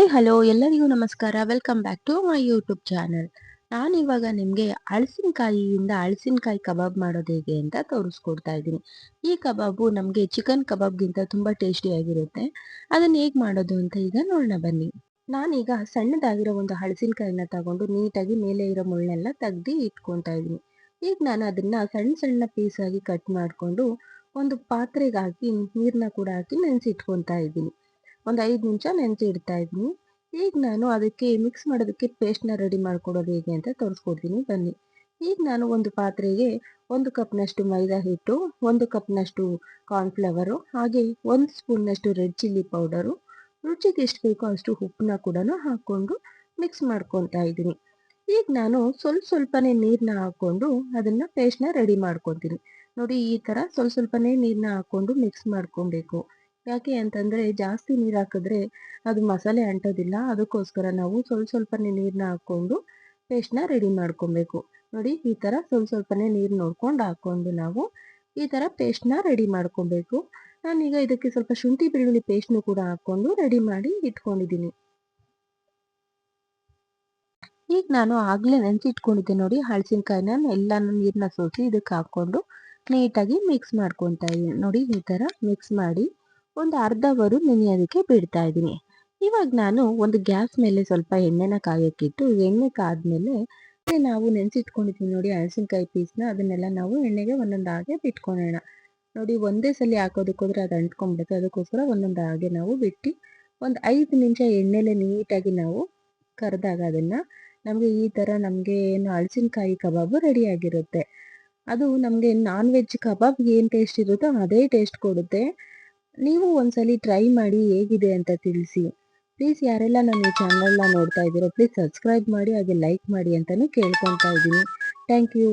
Hi hello ಎಲ್ಲರಿಗೂ ನಮಸ್ಕಾರ. Welcome back to my YouTube channel ನಾನಿವಾಗ ನಿಮಗೆ ಹಳಸಿನಕಾಯಿಯಿಂದ ಹಳಸಿನಕಾಯಿ ಕಬಾಬ್ ಮಾಡೋದು ಹೇಗೆ ಅಂತ ತೋರಿಸ್ಕೊಡ್ತಾ ಇದ್ದೀನಿ. ಈ ಕಬಾಬು ನಮಗೆ ಚಿಕನ್ ಕಬಾಬ್ಗಿಂತ ತುಂಬ ಟೇಸ್ಟಿಯಾಗಿರುತ್ತೆ ಅದನ್ನು ಹೇಗೆ ಮಾಡೋದು ಅಂತ ಈಗ ನೋಡೋಣ ಬನ್ನಿ. ನಾನೀಗ ಸಣ್ಣದಾಗಿರೋ ಒಂದು ಹಳಸಿನಕಾಯಿನ ತಗೊಂಡು ನೀಟಾಗಿ ಮೇಲೆ ಇರೋ ಮುಳ್ಳೆಲ್ಲ ತೆಗ್ದು ಇಟ್ಕೊತಾ ಇದ್ದೀನಿ. ಈಗ ನಾನು ಅದನ್ನ ಸಣ್ಣ ಸಣ್ಣ ಪೀಸ್ ಆಗಿ ಕಟ್ ಮಾಡಿಕೊಂಡು ಒಂದು ಪಾತ್ರೆಗೆ ಹಾಕಿ ನೀರನ್ನ ಕೂಡ ಹಾಕಿ ನೆನೆಸಿಟ್ಕೊತಾ ಇದ್ದೀನಿ. ಒಂದು ಐದು ನಿಮಿಷ ನೆನೆಸಿ ಇಡ್ತಾ ಇದ್ದೀನಿ ಈಗ ನಾನು ಅದಕ್ಕೆ ಮಿಕ್ಸ್ ಮಾಡೋದಕ್ಕೆ ಪೇಸ್ಟ್ನ ರೆಡಿ ಮಾಡ್ಕೊಡೋದು ಹೇಗೆ ಅಂತ ತೋರಿಸ್ಕೊಡ್ತೀನಿ. ಬನ್ನಿ. ಈಗ ನಾನು ಒಂದು ಪಾತ್ರೆಗೆ ಒಂದು ಕಪ್ನಷ್ಟು ಮೈದಾ ಹಿಟ್ಟು, ಒಂದು ಕಪ್ನಷ್ಟು ಕಾರ್ನ್ಫ್ಲವರು ಹಾಗೆ ಒಂದು ಸ್ಪೂನ್ನಷ್ಟು ರೆಡ್ ಚಿಲ್ಲಿ ಪೌಡರು ರುಚಿಗೆ ಎಷ್ಟು ಬೇಕೋ ಅಷ್ಟು ಉಪ್ಪನ್ನ ಕೂಡ ಹಾಕ್ಕೊಂಡು ಮಿಕ್ಸ್ ಮಾಡ್ಕೊತಾ ಇದ್ದೀನಿ. ಈಗ ನಾನು ಸ್ವಲ್ಪ ಸ್ವಲ್ಪನೇ ನೀರನ್ನ ಹಾಕ್ಕೊಂಡು ಅದನ್ನು ಪೇಸ್ಟ್ನ ರೆಡಿ ಮಾಡ್ಕೊತೀನಿ ನೋಡಿ ಈ ಥರ ಸ್ವಲ್ಪ ಸ್ವಲ್ಪನೇ ನೀರನ್ನ ಹಾಕ್ಕೊಂಡು ಮಿಕ್ಸ್ ಮಾಡ್ಕೊಬೇಕು ಯಾಕೆ ಅಂತಂದರೆ ಜಾಸ್ತಿ ನೀರು ಹಾಕಿದ್ರೆ ಅದು ಮಸಾಲೆ ಅಂಟೋದಿಲ್ಲ. ಅದಕ್ಕೋಸ್ಕರ ನಾವು ಸ್ವಲ್ಪ ಸ್ವಲ್ಪನೇ ನೀರನ್ನ ಹಾಕ್ಕೊಂಡು ಪೇಸ್ಟ್ನ ರೆಡಿ ಮಾಡ್ಕೊಬೇಕು. ನೋಡಿ ಈ ಥರ ಸ್ವಲ್ಪ ಸ್ವಲ್ಪನೇ ನೀರು ನೋಡ್ಕೊಂಡು ಹಾಕ್ಕೊಂಡು ನಾವು ಈ ಥರ ಪೇಸ್ಟ್ನ ರೆಡಿ ಮಾಡ್ಕೊಬೇಕು. ನಾನೀಗ ಇದಕ್ಕೆ ಸ್ವಲ್ಪ ಶುಂಠಿ, ಬೆಳ್ಳುಳ್ಳಿ ಪೇಸ್ಟ್ನು ಕೂಡ ಹಾಕ್ಕೊಂಡು ರೆಡಿ ಮಾಡಿ ಇಟ್ಕೊಂಡಿದ್ದೀನಿ. ಈಗ ನಾನು ಆಗಲೇ ನೆನೆಸಿಟ್ಕೊಂಡಿದ್ದೆ ನೋಡಿ ಹಳಸಿನಕಾಯಿನ ಎಲ್ಲಾನು ನೀರನ್ನ ಸೋಸಿ ಇದಕ್ಕೆ ಹಾಕ್ಕೊಂಡು ನೀಟಾಗಿ ಮಿಕ್ಸ್ ಮಾಡ್ಕೊತಾ ಇದ್ದೀನಿ. ನೋಡಿ ಈ ಥರ ಮಿಕ್ಸ್ ಮಾಡಿ ಒಂದು ಅರ್ಧ ಅವರು ನೆನೆಯೋದಕ್ಕೆ ಬಿಡ್ತಾ ಇದ್ದೀನಿ. ಇವಾಗ ನಾನು ಒಂದು ಗ್ಯಾಸ್ ಮೇಲೆ ಸ್ವಲ್ಪ ಎಣ್ಣೆನ ಕಾಯಕ್ಕಿಟ್ಟು, ಎಣ್ಣೆ ಕಾದ್ಮೇಲೆ ನಾವು ನೆನೆಸಿಟ್ಕೊಂಡಿದ್ದೀವಿ ನೋಡಿ ಹಲಸಿನಕಾಯಿ ಪೀಸ್ನ ಅದನ್ನೆಲ್ಲ ನಾವು ಎಣ್ಣೆಗೆ ಒಂದೊಂದು ಹಾಗೆ ಬಿಟ್ಕೊಳ್ಳೋಣ ನೋಡಿ ಒಂದೇ ಸಲ ಹಾಕೋದಕ್ಕೋದ್ರೆ ಅದು ಅಂಟ್ಕೊಂಡ್ಬಿಡುತ್ತೆ. ಅದಕ್ಕೋಸ್ಕರ ಒಂದೊಂದು ಹಾಗೆ ನಾವು ಬಿಟ್ಟು ಒಂದು ಐದು ನಿಮಿಷ ಎಣ್ಣೆಲೆ ನೀಟಾಗಿ ನಾವು ಕರೆದಾಗ ಅದನ್ನು ನಮಗೆ ಈ ಥರ ನಮಗೆ ಏನು ಹಲಸಿನಕಾಯಿ ಕಬಾಬು ರೆಡಿಯಾಗಿರುತ್ತೆ ಅದು ನಮಗೆ ನಾನ್ ವೆಜ್ ಕಬಾಬ್ ಏನು ಟೇಸ್ಟ್ ಇರುತ್ತೋ ಅದೇ ಟೇಸ್ಟ್ ಕೊಡುತ್ತೆ. ನೀವು ಒಂದ್ಸಲಿ ಟ್ರೈ ಮಾಡಿ ಹೇಗಿದೆ ಅಂತ ತಿಳಿಸಿ. ಪ್ಲೀಸ್ ಯಾರೆಲ್ಲ ನನ್ನ ಈ ಚಾನಲ್ನ ನೋಡ್ತಾ ಇದ್ದೀರೋ ಪ್ಲೀಸ್ ಸಬ್ಸ್ಕ್ರೈಬ್ ಮಾಡಿ, ಹಾಗೆ ಲೈಕ್ ಮಾಡಿ ಅಂತಲೂ ಕೇಳ್ಕೊತಾ ಇದ್ದೀನಿ. Thank you